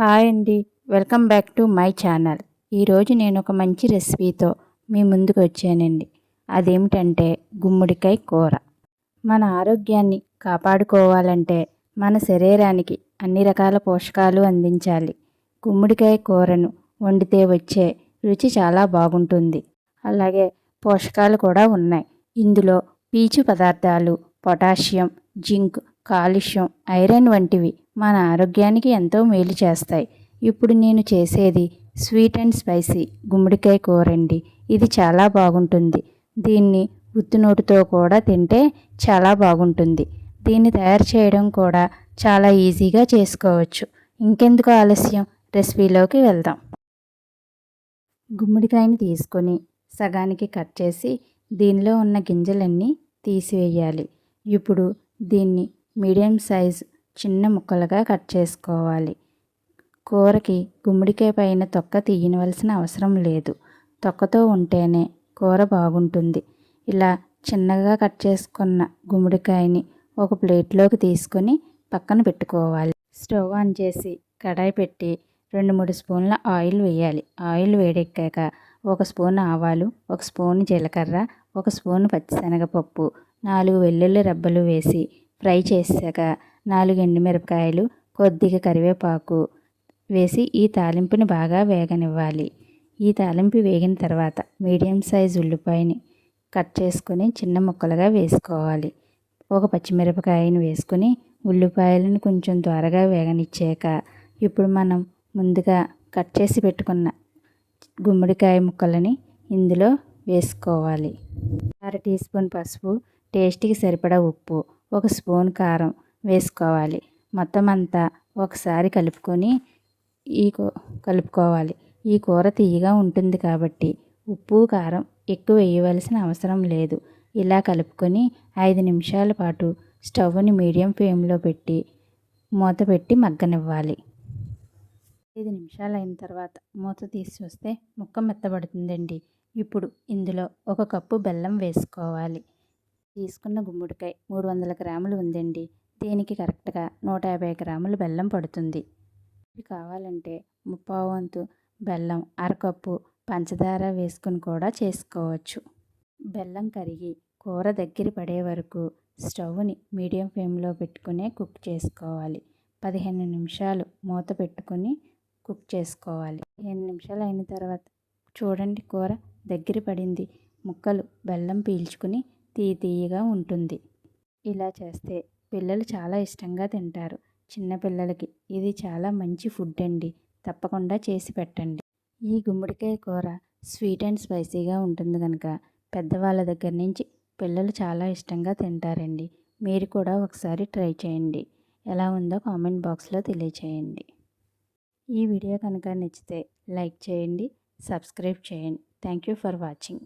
Hi అండి. Welcome back to my channel. ఈరోజు నేను ఒక మంచి రెసిపీతో మీ ముందుకు వచ్చానండి. అదేమిటంటే గుమ్మడికాయ కూర. మన ఆరోగ్యాన్ని కాపాడుకోవాలంటే మన శరీరానికి అన్ని రకాల పోషకాలు అందించాలి. గుమ్మడికాయ కూరను వండితే వచ్చే రుచి చాలా బాగుంటుంది. అలాగే పోషకాలు కూడా ఉన్నాయి. ఇందులో పీచు పదార్థాలు పొటాషియం జింక్ కాలుష్యం ఐరన్ వంటివి మన ఆరోగ్యానికి ఎంతో మేలు చేస్తాయి. ఇప్పుడు నేను చేసేది స్వీట్ అండ్ స్పైసీ గుమ్మడికాయ కూర అండి. ఇది చాలా బాగుంటుంది. దీన్ని ఉత్తినోటితో కూడా తింటే చాలా బాగుంటుంది. దీన్ని తయారు చేయడం కూడా చాలా ఈజీగా చేసుకోవచ్చు. ఇంకెందుకు ఆలస్యం? రెసిపీలోకి వెళ్దాం. గుమ్మడికాయని తీసుకొని సగానికి కట్ చేసి దీనిలో ఉన్న గింజలన్నీ తీసివేయాలి. ఇప్పుడు దీన్ని మీడియం సైజ్ చిన్న ముక్కలుగా కట్ చేసుకోవాలి. కూరకి గుమ్మడికాయ పైన తొక్క తీయవలసిన అవసరం లేదు. తొక్కతో ఉంటేనే కూర బాగుంటుంది. ఇలా చిన్నగా కట్ చేసుకున్న గుమ్మడికాయని ఒక ప్లేట్లోకి తీసుకొని పక్కన పెట్టుకోవాలి. స్టవ్ ఆన్ చేసి కడాయి పెట్టి రెండు మూడు స్పూన్ల ఆయిల్ వేయాలి. ఆయిల్ వేడెక్కాక ఒక స్పూన్ ఆవాలు ఒక స్పూన్ జీలకర్ర ఒక స్పూన్ పచ్చిశనగపప్పు నాలుగు వెల్లుల్లి రెబ్బలు వేసి ఫ్రై చేశాక నాలుగు ఎండుమిరపకాయలు కొద్దిగా కరివేపాకు వేసి ఈ తాలింపుని బాగా వేగనివ్వాలి. ఈ తాలింపు వేగిన తర్వాత మీడియం సైజ్ ఉల్లిపాయని కట్ చేసుకొని చిన్న ముక్కలుగా వేసుకోవాలి. ఒక పచ్చిమిరపకాయని వేసుకొని ఉల్లిపాయలను కొంచెం త్వరగా వేగనిచ్చాక ఇప్పుడు మనం ముందుగా కట్ చేసి పెట్టుకున్న గుమ్మడికాయ ముక్కలని ఇందులో వేసుకోవాలి. అర టీ స్పూన్ పసుపు టేస్ట్కి సరిపడా ఉప్పు ఒక స్పూన్ కారం వేసుకోవాలి. మొత్తం అంతా ఒకసారి కలుపుకొని ఈ కలుపుకోవాలి. ఈ కూర తీయగా ఉంటుంది కాబట్టి ఉప్పు కారం ఎక్కువ వేయవలసిన అవసరం లేదు. ఇలా కలుపుకొని ఐదు నిమిషాల పాటు స్టవ్ని మీడియం ఫ్లేమ్లో పెట్టి మూత పెట్టి మగ్గనివ్వాలి. ఐదు నిమిషాలు అయిన తర్వాత మూత తీసి వస్తే ముక్క మెత్తబడుతుందండి. ఇప్పుడు ఇందులో ఒక కప్పు బెల్లం వేసుకోవాలి. తీసుకున్న గుమ్మడికాయ మూడు వందల గ్రాములు ఉందండి. దీనికి కరెక్ట్గా నూట యాభై గ్రాములు బెల్లం పడుతుంది? కావాలంటే ముప్పావు వంతు బెల్లం అరకప్పు పంచదార వేసుకుని కూడా చేసుకోవచ్చు. బెల్లం కరిగి కూర దగ్గర పడే వరకు స్టవ్ని మీడియం ఫ్లేమ్లో పెట్టుకునే కుక్ చేసుకోవాలి. పదిహేను నిమిషాలు మూత పెట్టుకొని కుక్ చేసుకోవాలి. పదిహేను నిమిషాలు అయిన తర్వాత చూడండి కూర దగ్గర పడింది. ముక్కలు బెల్లం పీల్చుకుని తీయ తీయగా ఉంటుంది. ఇలా చేస్తే పిల్లలు చాలా ఇష్టంగా తింటారు. చిన్నపిల్లలకి ఇది చాలా మంచి ఫుడ్ అండి. తప్పకుండా చేసి పెట్టండి. ఈ గుమ్మడికాయ కూర స్వీట్ అండ్ స్పైసీగా ఉంటుంది కనుక పెద్దవాళ్ళ దగ్గర నుంచి పిల్లలు చాలా ఇష్టంగా తింటారండి. మీరు కూడా ఒకసారి ట్రై చేయండి. ఎలా ఉందో కామెంట్ బాక్స్లో తెలియచేయండి. ఈ వీడియో కనుక నచ్చితే లైక్ చేయండి సబ్స్క్రైబ్ చేయండి. Thank you for watching.